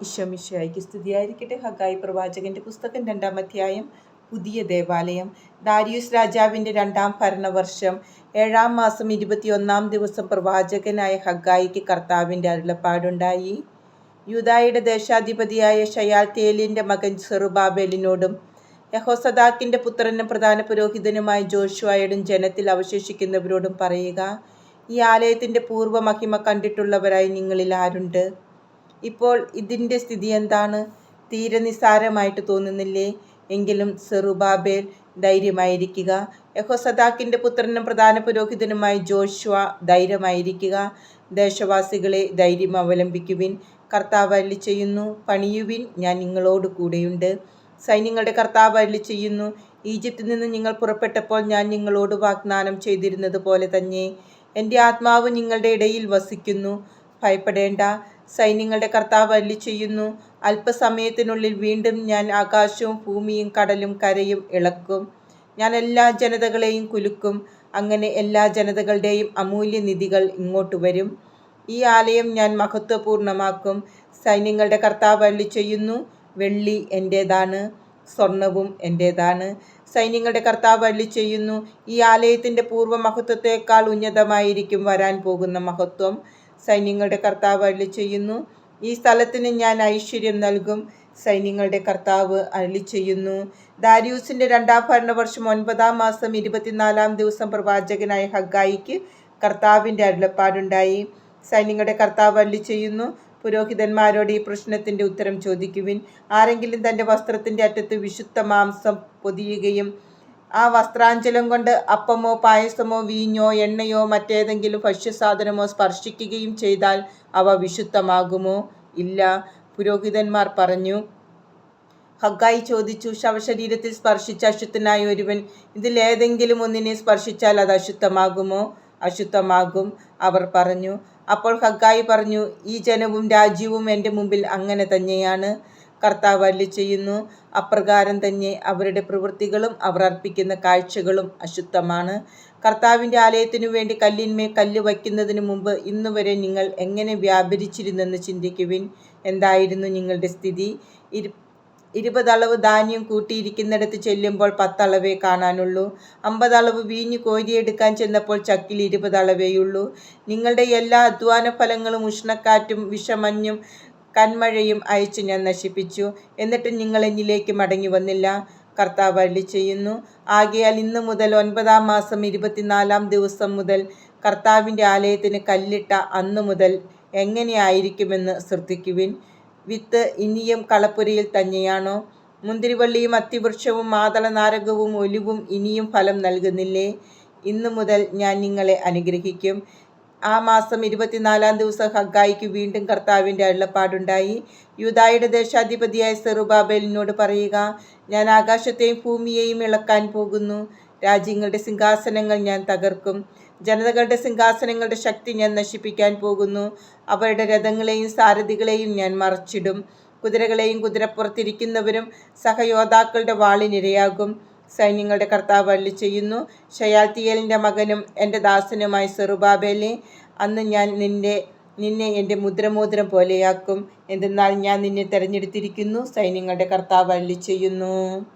ഈശോമിശിഹായ്ക്ക് സ്തുതിയായിരിക്കട്ടെ. ഹഗായി പ്രവാചകന്റെ പുസ്തകം രണ്ടാം അധ്യായം പുതിയ ദേവാലയം. ദാരിയൂസ് രാജാവിന്റെ രണ്ടാം ഭരണവർഷം. ഏഴാം മാസം ഇരുപത്തിയൊന്നാം ദിവസം പ്രവാചകനായ ഹഗായിക്ക് കർത്താവിന്റെ അരുളപ്പാടുണ്ടായി. യൂതായുടെ ദേശാധിപതിയായ ഷയാൽ തേലിന്റെ മകൻ സെറുബാബേലിനോടും യഹോസദാക്കിന്റെ പുത്രനും പ്രധാന പുരോഹിതനുമായ ജോഷുവായോടും ജനത്തിൽ അവശേഷിക്കുന്നവരോടും പറയുക ഈ ആലയത്തിന്റെ പൂർവമഹിമ കണ്ടിട്ടുള്ളവരായി നിങ്ങളിൽ ആരുണ്ട്? ഇപ്പോൾ ഇതിന്റെ സ്ഥിതി എന്താണ്? തീരെ നിസ്സാരമായിട്ട് തോന്നുന്നില്ലേ? എങ്കിലും സെറുബാബേൽ ധൈര്യമായിരിക്കുക. യഹോസദാക്കിന്റെ പുത്രനും പ്രധാന പുരോഹിതനുമായി ജോഷുവ ധൈര്യമായിരിക്കുക. ദേശവാസികളെ ധൈര്യം അവലംബിക്കുവിൻ. കർത്താവ് അല്ലി ചെയ്യുന്നു പണിയുവിൻ ഞാൻ നിങ്ങളോട് കൂടെയുണ്ട്. സൈന്യങ്ങളുടെ കർത്താവ് അല്ലി ചെയ്യുന്നു ഈജിപ്തിൽ നിന്ന് നിങ്ങൾ പുറപ്പെട്ടപ്പോൾ ഞാൻ നിങ്ങളോട് വാഗ്ദാനം ചെയ്തിരുന്നത് പോലെ തന്നെ. എന്റെ ആത്മാവ് നിങ്ങളുടെ ഇടയിൽ വസിക്കുന്നു. ഭയപ്പെടേണ്ട. സൈന്യങ്ങളുടെ കർത്താവ് അല്ലി ചെയ്യുന്നു. അല്പസമയത്തിനുള്ളിൽ വീണ്ടും ഞാൻ ആകാശവും ഭൂമിയും കടലും കരയും ഇളക്കും. ഞാൻ എല്ലാ ജനതകളെയും കുലുക്കും. അങ്ങനെ എല്ലാ ജനതകളുടെയും അമൂല്യ നിധികൾ ഇങ്ങോട്ട് വരും. ഈ ആലയം ഞാൻ മഹത്വപൂർണമാക്കും. സൈന്യങ്ങളുടെ കർത്താവ് അല്ലി ചെയ്യുന്നു വെള്ളി എന്റേതാണ് സ്വർണവും എന്റേതാണ് സൈന്യങ്ങളുടെ കർത്താവ് അല്ലി ചെയ്യുന്നു ഈ ആലയത്തിന്റെ പൂർവ മഹത്വത്തെക്കാൾ ഉന്നതമായിരിക്കും വരാൻ പോകുന്ന മഹത്വം. സൈന്യങ്ങളുടെ കർത്താവ് അരളി ചെയ്യുന്നു. ഈ സ്ഥലത്തിന് ഞാൻ ഐശ്വര്യം നൽകും. സൈന്യങ്ങളുടെ കർത്താവ് അരളി ചെയ്യുന്നു. ദാരിയൂസിന്റെ രണ്ടാം ഭരണവർഷം ഒൻപതാം മാസം ഇരുപത്തിനാലാം ദിവസം പ്രവാചകനായ ഹഗായിക്ക് കർത്താവിന്റെ അരുളപ്പാടുണ്ടായി. സൈന്യങ്ങളുടെ കർത്താവ് അരളി ചെയ്യുന്നു. പുരോഹിതന്മാരോട് ഈ പ്രശ്നത്തിന്റെ ഉത്തരം ചോദിക്കുവിൻ. ആരെങ്കിലും തന്റെ വസ്ത്രത്തിന്റെ അറ്റത്ത് വിശുദ്ധ മാംസം പൊതിയുകയും ആ വസ്ത്രാഞ്ചലം കൊണ്ട് അപ്പമോ പായസമോ വീഞ്ഞോ എണ്ണയോ മറ്റേതെങ്കിലും ഭക്ഷ്യസാധനമോ സ്പർശിക്കുകയും ചെയ്താൽ അവ വിശുദ്ധമാകുമോ? ഇല്ല. പുരോഹിതന്മാർ പറഞ്ഞു ഹഗ്ഗായി ചോദിച്ചു ശവശരീരത്തിൽ സ്പർശിച്ച അശുദ്ധനായ ഒരുവൻ ഇതിലേതെങ്കിലും ഒന്നിനെ സ്പർശിച്ചാൽ അത് അശുദ്ധമാകുമോ? അശുദ്ധമാകും അവർ പറഞ്ഞു. അപ്പോൾ ഹഗ്ഗായി പറഞ്ഞു ഈ ജനവും രാജ്യവും എന്റെ മുമ്പിൽ അങ്ങനെ തന്നെയാണ്. കർത്താവ് അല്ലി ചെയ്യുന്നു. അപ്രകാരം തന്നെ അവരുടെ പ്രവൃത്തികളും അവർ അർപ്പിക്കുന്ന കാഴ്ചകളും അശുദ്ധമാണ്. കർത്താവിന്റെ ആലയത്തിനു വേണ്ടി കല്ലിന്മേൽ കല്ല് വയ്ക്കുന്നതിന് മുമ്പ് ഇന്നുവരെ നിങ്ങൾ എങ്ങനെ വ്യാപരിച്ചിരുന്നെന്ന് ചിന്തിക്കുവിൻ. എന്തായിരുന്നു നിങ്ങളുടെ സ്ഥിതി? ഇരു ഇരുപതളവ് ധാന്യം കൂട്ടിയിരിക്കുന്നിടത്ത് ചെല്ലുമ്പോൾ പത്തളവേ കാണാനുള്ളൂ. അമ്പതളവ് വീഞ്ഞു കോരിയെടുക്കാൻ ചെന്നപ്പോൾ ചക്കിൽ ഇരുപതളവേയുള്ളൂ നിങ്ങളുടെ എല്ലാ അധ്വാന ഫലങ്ങളും ഉഷ്ണക്കാറ്റും വിഷമഞ്ഞും കന്മഴയും അയച്ചു ഞാൻ നശിപ്പിച്ചു. എന്നിട്ട് നിങ്ങൾ എന്നിലേക്ക് മടങ്ങി വന്നില്ല. കർത്താവ് അള്ളി ചെയ്യുന്നു. ആകയാൽ ഇന്നു മുതൽ ഒൻപതാം മാസം ഇരുപത്തിനാലാം ദിവസം മുതൽ കർത്താവിന്റെ ആലയത്തിന് കല്ലിട്ട അന്നു മുതൽ എങ്ങനെയായിരിക്കുമെന്ന് ശ്രദ്ധിക്കുവിൻ. വിത്ത് ഇനിയും കളപ്പുരയിൽ തന്നെയാണോ? മുന്തിരിവള്ളിയും അത്തിവൃക്ഷവും മാതള നാരകവും ഒലിവും ഇനിയും ഫലം നൽകുന്നില്ലേ? ഇന്നു മുതൽ ഞാൻ നിങ്ങളെ അനുഗ്രഹിക്കും. ആ മാസം ഇരുപത്തിനാലാം ദിവസം ഹഗ്ഗായിക്ക് വീണ്ടും കർത്താവിന്റെ അരുളപ്പാടുണ്ടായി. യൂതായുടെ ദേശാധിപതിയായ സെറുബാബേലിനോട് പറയുക ഞാൻ ആകാശത്തെയും ഭൂമിയെയും ഇളക്കാൻ പോകുന്നു. രാജ്യങ്ങളുടെ സിംഹാസനങ്ങൾ ഞാൻ തകർക്കും. ജനതകളുടെ സിംഹാസനങ്ങളുടെ ശക്തി ഞാൻ നശിപ്പിക്കാൻ പോകുന്നു. അവരുടെ രഥങ്ങളെയും സാരഥികളെയും ഞാൻ മറച്ചിടും. കുതിരകളെയും കുതിരപ്പുറത്തിരിക്കുന്നവരും സഹയോദ്ധാക്കളുടെ വാളിനിരയാകും. സൈന്യങ്ങളുടെ കർത്താവ് അല്ലി ചെയ്യുന്നു. ഷയാത്തിയലിന്റെ മകനും എന്റെ ദാസനുമായി സെറുബാബേലെ അന്ന് ഞാൻ നിന്റെ നിന്നെ എന്റെ മുദ്രമോതിരം പോലെയാക്കും. എന്തെന്നാൽ ഞാൻ നിന്നെ തിരഞ്ഞെടുത്തിരിക്കുന്നു. സൈന്യങ്ങളുടെ കർത്താവ് അല്ലി ചെയ്യുന്നു.